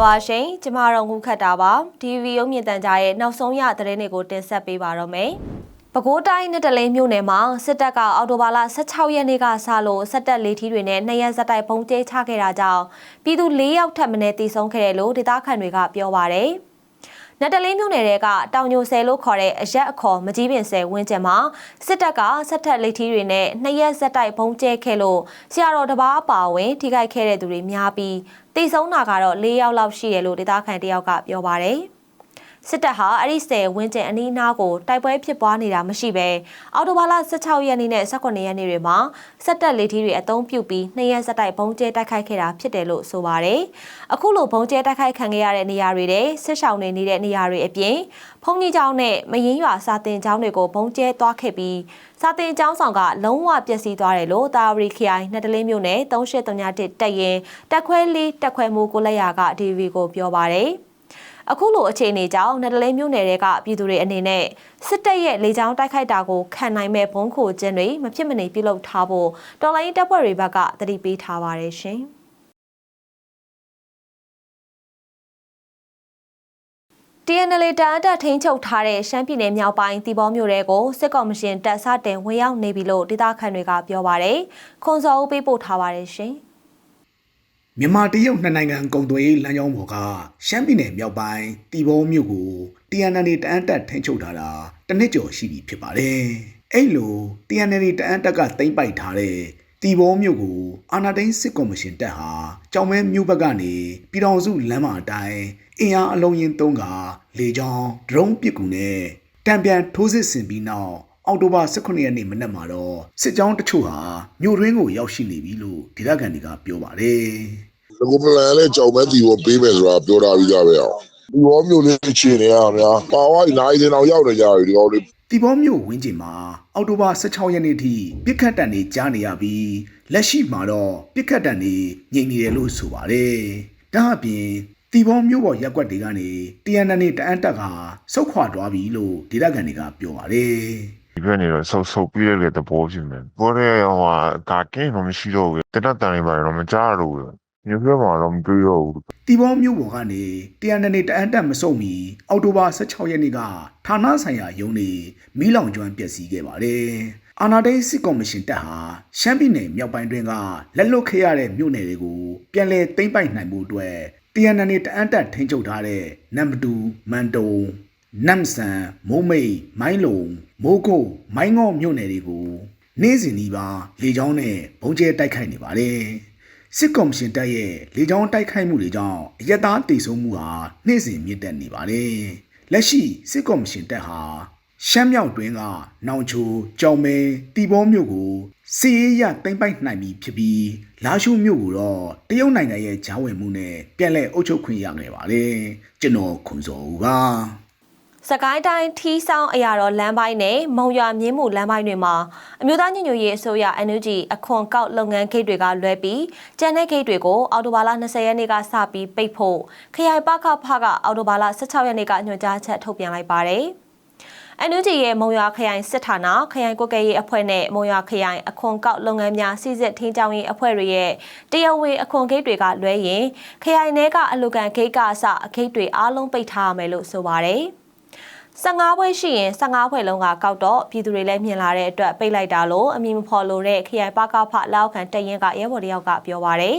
ပါရှင်ကျမတို့ငုခတ်တာပါဒီဗီယိုမြင့်တန်ကြားရဲ့နောက်ဆုံးရသတင်းတွေကိုတင်ဆက်ပေးပါတော့မယ်ပဲခူးတိုင်းနဲ့တလင်းမြို့နယ်မှာစစ်တပ်ကအော်တိုဘာလ16ရက်နေ့ကစလို့စစ်တပ်လေထီးတွေနဲ့နှစ်ရက်ဆက်တိုက်ပုံကျဲချခဲ့တာကြောင့်ပြည်သူ၄ယောက်ထပ်မံတေဆုံးခဲ့တယ်လို့ဒေသခံတွေကပြောပါရယ် နတ်တလင်းမြို့နယ်တွေကတောင်ညိုဆယ်လို့ခေါ်တဲ့အရက်အခေါ်မကြီးပင်ဆယ်ဝင်းကျင်မှာစစ်တပ်ကဆက်ထက်လက်ထီးတွေနဲ့နှစ်ရက်ဆက်တိုက်ဘုံကျဲခဲ့လို့ဆရာတော်တစ်ပါးအပါအဝင်ထိခိုက်ခဲ့တဲ့သူတွေများပြီးတိတ်ဆုံးတာကတော့၄ယောက်လောက်ရှိတယ်လို့ဒေသခံတယောက်ကပြောပါတယ် စစ်တပ်ဟာအဲ့ဒီဆယ်ဝင်းကျင်အနီးအနားကိုတိုက်ပွဲဖြစ်ပွားနေတာမရှိဘဲအော်တိုဘာလ16ရက်နေ့နဲ့18ရက်နေ့တွေမှာစစ်တပ်လေထီးတွေအုံပြုတ်ပြီးနှစ်ရက်ဆက်တိုက်ဘုံကျဲတိုက်ခိုက်ခဲ့တာဖြစ်တယ်လို့ဆိုပါတယ်။အခုလိုဘုံကျဲတိုက်ခိုက်ခံခဲ့ရတဲ့နေရာတွေတဲ့စစ်ဆောင်နေနေတဲ့နေရာတွေအပြင်ဖုန်ကြီးကျောင်းနဲ့မရင်ရွာစာတင်ကျောင်းတွေကိုဘုံကျဲသွားခဲ့ပြီးစာတင်ကျောင်းဆောင်ကလုံးဝပျက်စီးသွားတယ်လို့တာဝရီခရိုင်နှစ်တလင်းမြို့နယ်3831တက်ရင်တက်ခွဲလေးတက်ခွဲမှုကိုလက်ရာက DV ကိုပြောပါတယ်။ အခုလိုအခြေအနေကြောင့်နယ်ဒလဲမြို့နယ်တွေကပြည်သူတွေအနေနဲ့စစ်တပ်ရဲ့လေကြောင်းတိုက်ခိုက်တာကိုခံနိုင်မဲ့ဘုံခိုခြင်းတွေမဖြစ်မနေပြုလုပ်ထားဖို့တော်လိုင်းတပ်ဖွဲ့တွေဘက်ကတတိပေးထားပါတယ်ရှင်။ TNL တန်အတက်ထိန်းချုပ်ထားတဲ့ရှမ်းပြည်နယ်မြောက်ပိုင်းတီဘောမြို့ရဲကိုစစ်ကော်မရှင်တပ်စတင်ဝင်ရောက်နေပြီလို့ဒေသခံတွေကပြောပါတယ်။ခွန်စောဦးပေးပို့ထားပါတယ်ရှင်။ မြန်မာတရုတ်နှစ်နိုင်ငံကုန်သွယ်ရေးလမ်းကြောင်းပေါ်ကရှမ်းပြည်နယ်မြောက်ပိုင်းတီဘောမြို့ကို TNL တအန်းတက်ထိန်းချုပ်ထားတာတစ်နှစ်ကျော်ရှိပြီဖြစ်ပါတယ်။အဲ့လို TNL တအန်းတက်ကသိမ်းပိုက်ထားတဲ့တီဘောမြို့ကိုအာနာသိန်းစစ်ကော်မရှင်တပ်ဟာကြောင်မဲမြို့ဘက်ကနေပြည်တော်စုလမ်းမအတိုင်းအင်အားအလုံးရင်သုံးကလေကြောင်းဒရုန်းပစ်ကူနဲ့တံပြန်ထိုးစစ်ဆင်ပြီးနောက်အောက်တိုဘာ18ရက်နေ့မနက်မှာတော့စစ်ကြောင်းတချို့ဟာမြို့ရင်းကိုရောက်ရှိနေပြီလို့ဒေသခံတွေကပြောပါတယ်။ဒီ ကိုပလန်နဲ့ကြောင်မဲတီကိုပေးမယ်ဆိုတာပြောထားပြီးကြပဲအောင်ဒီဘောမျိုးလေးချင်နေရများပါဝါးနိုင်တင်အောင်ရောက်နေကြပြီဒီကောလေးတီဘောမြို့ဝင်းကျင်မှာအောက်တိုဘာ16ရက်နေ့ထိပြစ်ခတ်တံတွေကြားနေရပြီးလက်ရှိမှာတော့ပြစ်ခတ်တံတွေငြိမ်နေတယ်လို့ဆိုပါတယ်။ဒါအပြင်တီဘောမြို့ပေါ်ရက်ကွက်တွေကနေ TNN နဲ့တအန်းတက်ကစုတ်ခွာသွားပြီလို့ဒေသခံတွေကပြောပါတယ်။ဒီဘက်နေတော့ဆုပ်ဆုပ်ပြီးရတဲ့သဘောဖြစ်မယ်။ဘောရဲဟိုဟာကာကင်းတော့မရှိတော့ဘူး။တက်တန်နေပါတော့မကြားတော့ဘူး။ မြို့ပြမှာတော့မတွေ့တော့ဘူးတီဘောမြို့ပေါ်ကနေတရားနယ်နေတအန်းတက်မစုံမီအောက်တိုဘာ16ရက်နေ့ကဌာနဆိုင်ရာရုံးနေမီးလောင်ကျွမ်းပျက်စီးခဲ့ပါတယ်။အာနာဒိတ်စစ်ကော်မရှင်တပ်ဟာရှမ်းပြည်နယ်မြောက်ပိုင်းတွင်ကလက်လွတ်ခဲ့ရတဲ့မြို့နယ်တွေကိုပြန်လည်သိမ်းပိုက်နိုင်မှုအတွက်တရားနယ်နေတအန်းတက်ထိန်းချုပ်ထားတဲ့နံပါတ်2မန်တုံနမ်ဆန်မိုးမိတ်မိုင်းလုံမိုးကုတ်မိုင်းငေါ့မြို့နယ်တွေကိုနေ့စဉ်ဒီပါလေကြောင်းနဲ့ဘုံကျဲတိုက်ခိုက်နေပါတယ်။ စစ်ကော်မရှင်တပ်ရဲ့လေကြောင်းတိုက်ခိုက်မှုတွေကြောင့်အရက်သားတိတ်ဆုံးမှုဟာနေ့စဉ်မြင့်တက်နေပါတယ်။လက်ရှိစစ်ကော်မရှင်တပ်ဟာရှမ်းမြောက်တွင်ကနောင်ချိုကြောင်မဲတီဘောမြို့ကိုစီးရဲရသိမ့်ပိုက်နိုင်ပြီဖြစ်ပြီးလာရှုမြို့ကိုတော့တရုတ်နိုင်ငံရဲ့ဂျားဝင်မှုနဲ့ပြန်လည်အုပ်ချုပ်ခွင့်ရခဲ့ပါတယ်။ကျွန်တော်ခွန်စောဦးပါ စကိုင်းတိုင်းထီးဆောင်အရာတော်လမ်းပိုင်းနဲ့မုံရွာမြင်းမှုလမ်းပိုင်းတွေမှာအမျိုးသားညီညွတ်ရေးအစိုးရ NUG အခွန်ကောက်လုပ်ငန်းဂိတ်တွေကလွဲပြီးကျန်တဲ့ဂိတ်တွေကိုအော်တိုဘာလ20ရက်နေ့ကစပြီးပိတ်ဖို့ခရိုင်ပခဖကအော်တိုဘာလ16ရက်နေ့ကညွှန်ကြားချက်ထုတ်ပြန်လိုက်ပါတယ်။ NUG ရဲ့မုံရွာခရိုင်စစ်ဌာနခရိုင်ကွက်ကရေးအဖွဲ့နဲ့မုံရွာခရိုင်အခွန်ကောက်လုပ်ငန်းများစီစစ်ထင်းချောင်းရေးအဖွဲ့တွေရဲ့တရားဝင်အခွန်ဂိတ်တွေကလွဲရင်ခရိုင်ထဲကအလူကန်ဂိတ်ကအစအဂိတ်တွေအားလုံးပိတ်ထားရမယ်လို့ဆိုပါတယ်။ 15ဘွဲရှိရင်15ဘွဲလုံးကကောက်တော့ပြည်သူတွေလည်းမြင်လာတဲ့အတွက်ပိတ်လိုက်တာလို့အမည်မဖော်လို့တဲ့ခရိုင်ပကဖလောက်ခံတရင်ကရဲဘော်တယောက်ကပြောပါရယ်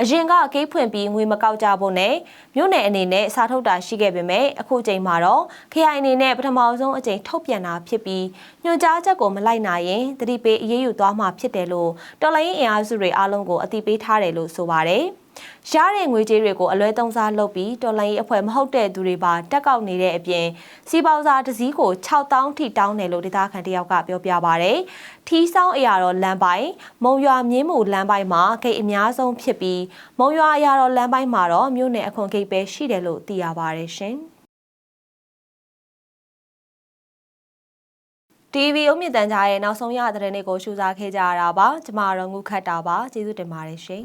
အရင်ကကိတ်ဖွင့်ပြီးငွေမကောက်ကြဖို့နဲ့မြို့နယ်အနေနဲ့စာထုတ်တာရှိခဲ့ပေမဲ့အခုချိန်မှာတော့ခရိုင်အနေနဲ့ပထမဆုံးအကြိမ်ထုတ်ပြန်တာဖြစ်ပြီးညွှန်ကြားချက်ကိုမလိုက်နိုင်ရင်တတိပေးအရေးယူသွားမှာဖြစ်တယ်လို့တော်လိုင်းအင်အားစုတွေအားလုံးကိုအသိပေးထားတယ်လို့ဆိုပါရယ် ရတဲ့ငွေကြေးတွေကိုအလွဲသုံးစားလုပ်ပြီးတော်လိုင်းရေးအဖွဲ့မဟုတ်တဲ့သူတွေပါတက်ကောက်နေတဲ့အပြင်စီပေါစာတစ်စီးကို6000ထိတောင်းတယ်လို့ဒေသခံတယောက်ကပြောပြပါဗျ။ထီးဆောင်အရာတော်လမ်းပိုင်းမုံရွာမြင်းမူလမ်းပိုင်းမှာဂိတ်အများဆုံးဖြစ်ပြီးမုံရွာအရာတော်လမ်းပိုင်းမှာတော့မြို့နယ်အခွန်ဂိတ်ပဲရှိတယ်လို့သိရပါတယ်ရှင်။ TV အုံမြင့်တန်ကြားရဲ့နောက်ဆုံးရသတင်းတွေကိုရှုစားခဲ့ကြရတာပါကျမတို့ငုခတ်တာပါကျေးဇူးတင်ပါတယ်ရှင်